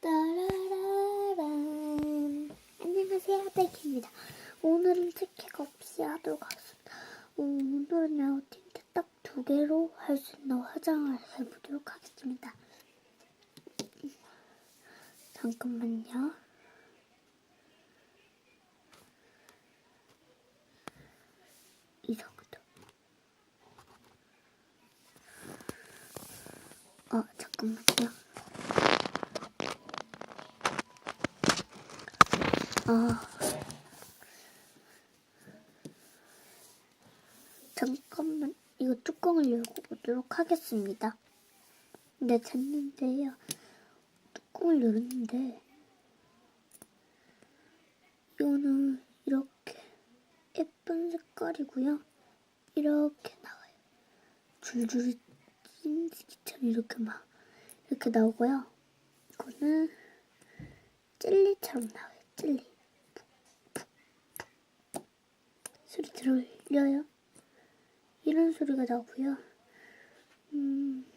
따라라란. 안녕하세요, 백입니다. 오늘은 특혜가 없이 하도록 하겠습니다. 오늘은요, 틴트 딱두 개로 할 수 있는 화장을 해보도록 하겠습니다. 잠깐만요. 이상하다. 어, 잠깐만요. 아. 잠깐만, 이거 뚜껑을 열고 오도록 하겠습니다. 네, 됐는데요. 뚜껑을 열었는데, 이거는 이렇게 예쁜 색깔이고요. 이렇게 나와요. 줄줄이 찐지기처럼 이렇게 막, 이렇게 나오고요. 이거는 젤리처럼 나와요, 젤리. 소리 들려요? 이런 소리가 나고요. 음,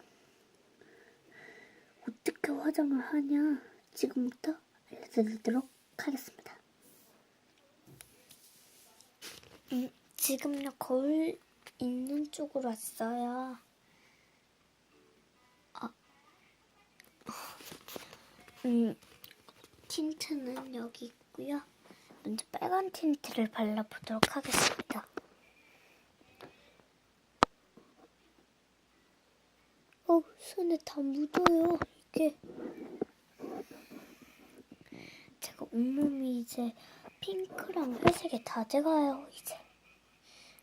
어떻게 화장을 하냐? 지금부터 알려드리도록 하겠습니다. 음, 지금요 거울 있는 쪽으로 왔어요. 아, 음, 틴트는 여기 있고요. 먼저 빨간 틴트를 발라보도록 하겠습니다. 어, 손에 다 묻어요, 이게. 제가 온몸이 이제 핑크랑 회색에 다 돼가요, 이제.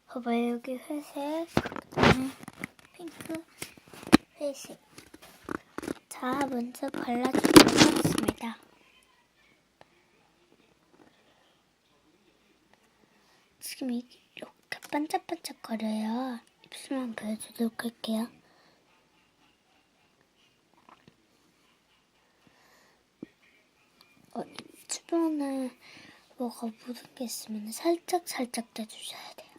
봐봐요, 여기 회색, 그 다음에 핑크, 회색. 자, 먼저 발라주도록 하겠습니다. 지금 이렇게 반짝반짝거려요. 입술만 보여주도록 할게요. 어, 주변에 뭐가 묻은 게 있으면 살짝 살짝 떼주셔야 돼요.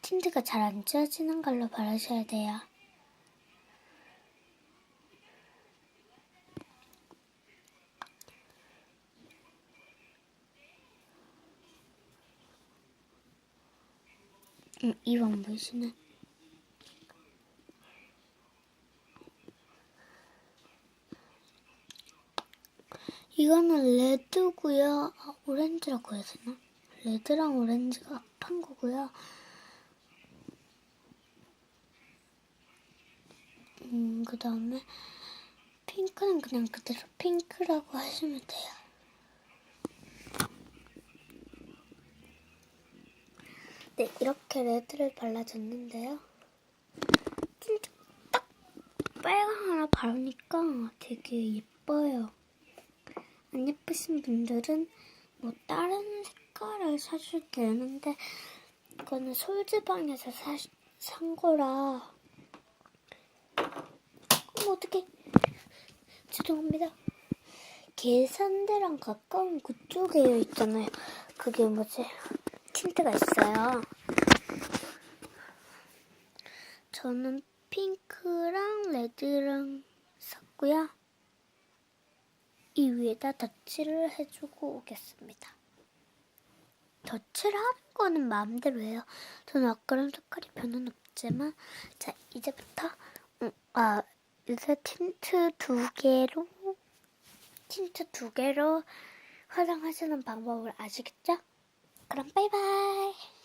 틴트가 잘 안 지워지는 걸로 바르셔야 돼요. 음, 이왕 보시는 이거는 레드고요. 아, 오렌지라고 해야 되나? 레드랑 오렌지가 합한 거고요. 음, 그 다음에 핑크는 그냥 그대로 핑크라고 하시면 돼요. 네, 이렇게 레드를 발라줬는데요. 진짜 딱 빨강 하나 바르니까 되게 예뻐요. 안 예쁘신 분들은 뭐 다른 색깔을 사셔도 되는데 이거는 솔즈방에서 사, 산 거라 어머 어떡해 죄송합니다 계산대랑 가까운 그쪽에 있잖아요 그게 뭐지 틴트가 있어요 저는 핑크랑 레드랑 샀고요 이 위에다 덧칠을 해주고 오겠습니다. 덧칠하는 거는 마음대로 해요. 저는 아까랑 색깔이 변은 없지만 자 이제부터 음, 아 이제 틴트 두 개로 틴트 두 개로 화장하시는 방법을 아시겠죠? 好，拜拜。